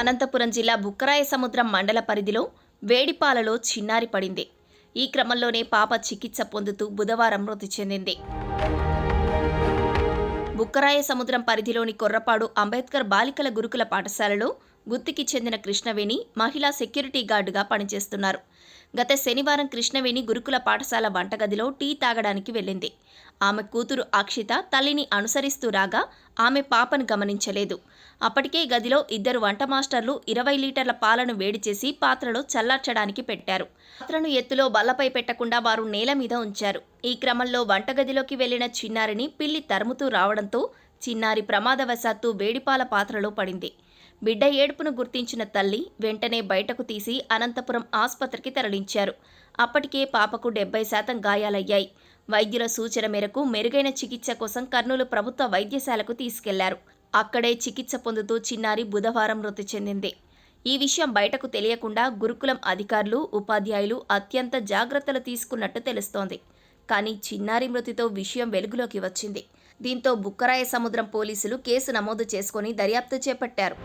అనంతపురం జిల్లా బుక్కరాయ సముద్రం మండల పరిధిలో వేడిపాలలో చిన్నారి పడింది. ఈ క్రమంలోనే పాప చికిత్స పొందుతూ బుధవారం మృతి చెందింది. బుక్కరాయ సముద్రం పరిధిలోని కొర్రపాడు అంబేద్కర్ బాలికల గురుకుల పాఠశాలలో గుత్తికి చెందిన కృష్ణవేణి మహిళా సెక్యూరిటీ గార్డుగా పనిచేస్తున్నారు. గత శనివారం కృష్ణవేణి గురుకుల పాఠశాల వంటగదిలో టీ తాగడానికి వెళ్ళింది. ఆమె కూతురు అక్షిత తల్లిని అనుసరిస్తూ రాగా ఆమె పాపను గమనించలేదు. అప్పటికే గదిలో ఇద్దరు వంట మాస్టర్లు ఇరవై లీటర్ల పాలను వేడి చేసి పాత్రలో చల్లార్చడానికి పెట్టారు. పాత్రను ఎత్తులో బల్లపై పెట్టకుండా వారు నేల మీద ఉంచారు. ఈ క్రమంలో వంటగదిలోకి వెళ్ళిన చిన్నారిని పిల్లి తరుముతూ రావడంతో చిన్నారి ప్రమాదవశాత్తు వేడిపాల పాత్రలో పడింది. బిడ్డ ఏడుపును గుర్తించిన తల్లి వెంటనే బయటకు తీసి అనంతపురం ఆసుపత్రికి తరలించారు. అప్పటికే పాపకు డెబ్బై శాతం గాయాలయ్యాయి. వైద్యుల సూచన మేరకు మెరుగైన చికిత్స కోసం కర్నూలు ప్రభుత్వ వైద్యశాలకు తీసుకెళ్ళారు. అక్కడే చికిత్స పొందుతూ చిన్నారి బుధవారం మృతి చెందింది. ఈ విషయం బయటకు తెలియకుండా గురుకులం అధికారులు ఉపాధ్యాయులు అత్యంత జాగ్రత్తలు తీసుకున్నట్టు తెలుస్తోంది. కానీ చిన్నారి మృతితో విషయం వెలుగులోకి వచ్చింది. దీంతో బుక్కరాయ సముద్రం పోలీసులు కేసు నమోదు చేసుకొని దర్యాప్తు చేపట్టారు.